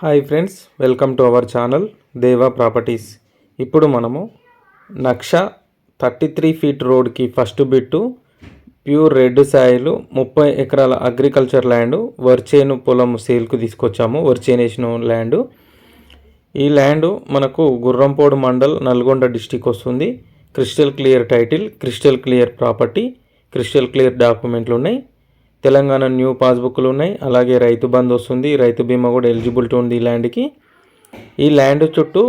Hi friends welcome to our channel Deva properties. ఇప్పుడు మనము నక్ష థర్టీ త్రీ ఫీట్ రోడ్కి first bit pure red Sailu ముప్పై ఎకరాల అగ్రికల్చర్ ల్యాండ్ వర్చేను పొలం సేల్కు తీసుకొచ్చాము వర్చేనేషన్ ల్యాండ్. ఈ ల్యాండ్ మనకు గుర్రంపోడు మండల్ నల్గొండ డిస్టిక్ వస్తుంది. Crystal clear title crystal clear property crystal clear డాక్యుమెంట్లు ఉన్నాయి తెలంగాణ న్యూ పాస్బుక్లు ఉన్నాయి. అలాగే రైతు బంద్ వస్తుంది. రైతు బీమా కూడా ఎలిజిబిలిటీ ఉంది ఈ ల్యాండ్కి. ఈ ల్యాండ్ చుట్టూ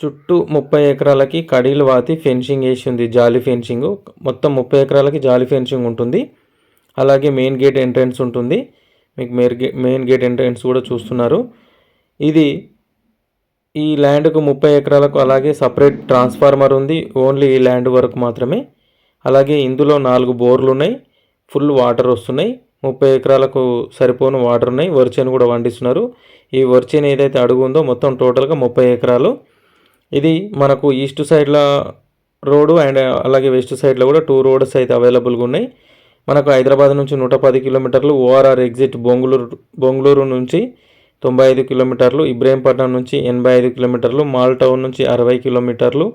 చుట్టూ ముప్పై ఎకరాలకి కడీలు వాతి ఫెన్సింగ్ వేసి ఉంది. జాలి ఫెన్సింగ్. మొత్తం ముప్పై ఎకరాలకి జాలి ఫెన్సింగ్ ఉంటుంది. అలాగే మెయిన్ గేట్ ఎంట్రన్స్ ఉంటుంది. మీకు main gate main gate entrance కూడా చూస్తున్నారు. ఇది ఈ ల్యాండ్కు ముప్పై ఎకరాలకు అలాగే సపరేట్ ట్రాన్స్ఫార్మర్ ఉంది. ఓన్లీ ఈ ల్యాండ్ వరకు మాత్రమే. అలాగే ఇందులో నాలుగు బోర్లు ఉన్నాయి. ఫుల్ వాటర్ వస్తున్నాయి. ముప్పై ఎకరాలకు సరిపోను వాటర్ ఉన్నాయి. వరిచేను కూడా వండిస్తున్నారు ఈ వరిచేను ఏదైతే అడుగు ఉందో మొత్తం టోటల్గా ముప్పై ఎకరాలు. ఇది మనకు ఈస్ట్ సైడ్లో రోడ్డు అండ్ అలాగే వెస్ట్ సైడ్లో కూడా టూ రోడ్స్ అయితే అవైలబుల్గా ఉన్నాయి. మనకు హైదరాబాద్ నుంచి నూట పది కిలోమీటర్లు ఓఆర్ఆర్ ఎగ్జిట్ బొంగుళూరు బొంగుళూరు నుంచి తొంభై ఐదు కిలోమీటర్లు ఇబ్రహీంపట్నం నుంచి ఎనభై ఐదు కిలోమీటర్లు మాల్ టౌన్ నుంచి అరవై కిలోమీటర్లు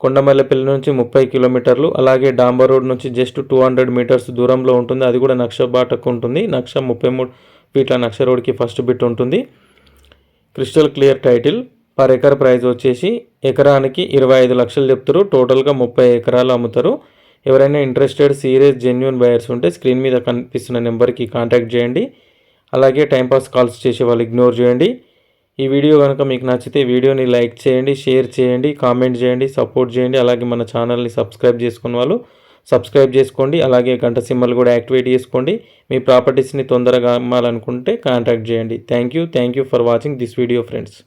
కొండమల్లెపల్లి నుంచి ముప్పై కిలోమీటర్లు అలాగే డాంబర్ రోడ్ నుంచి జస్ట్ టూ హండ్రెడ్ మీటర్స్ దూరంలో ఉంటుంది. అది కూడా నక్ష బాటకు ఉంటుంది. నక్ష ముప్పై మూడు ఫీట్ల నక్ష రోడ్కి ఫస్ట్ బిట్ ఉంటుంది. Crystal clear title. Per acre price వచ్చేసి ఎకరానికి ఇరవై ఐదు లక్షలు చెప్తారు. టోటల్గా ముప్పై ఎకరాలు అమ్ముతారు. ఎవరైనా ఇంట్రెస్టెడ్ సీరియస్ జెన్యున్ బయర్స్ ఉంటే స్క్రీన్ మీద కనిపిస్తున్న నెంబర్కి కాంటాక్ట్ చేయండి. అలాగే టైంపాస్ కాల్స్ చేసే వాళ్ళు ఇగ్నోర్ చేయండి. ఈ వీడియో కనుక మీకు నచ్చితే వీడియోని లైక్ చేయండి షేర్ చేయండి కామెంట్ చేయండి సపోర్ట్ చేయండి. అలాగే మన ఛానల్ని సబ్స్క్రైబ్ చేసుకున్న వాళ్ళు సబ్స్క్రైబ్ చేసుకోండి. అలాగే గంట సింబల్ కూడా యాక్టివేట్ చేసుకోండి. మీ ప్రాపర్టీస్ని తొందరగా అమ్మాలనుకుంటే కాంటాక్ట్ చేయండి. Thank you. Thank you for watching this video friends.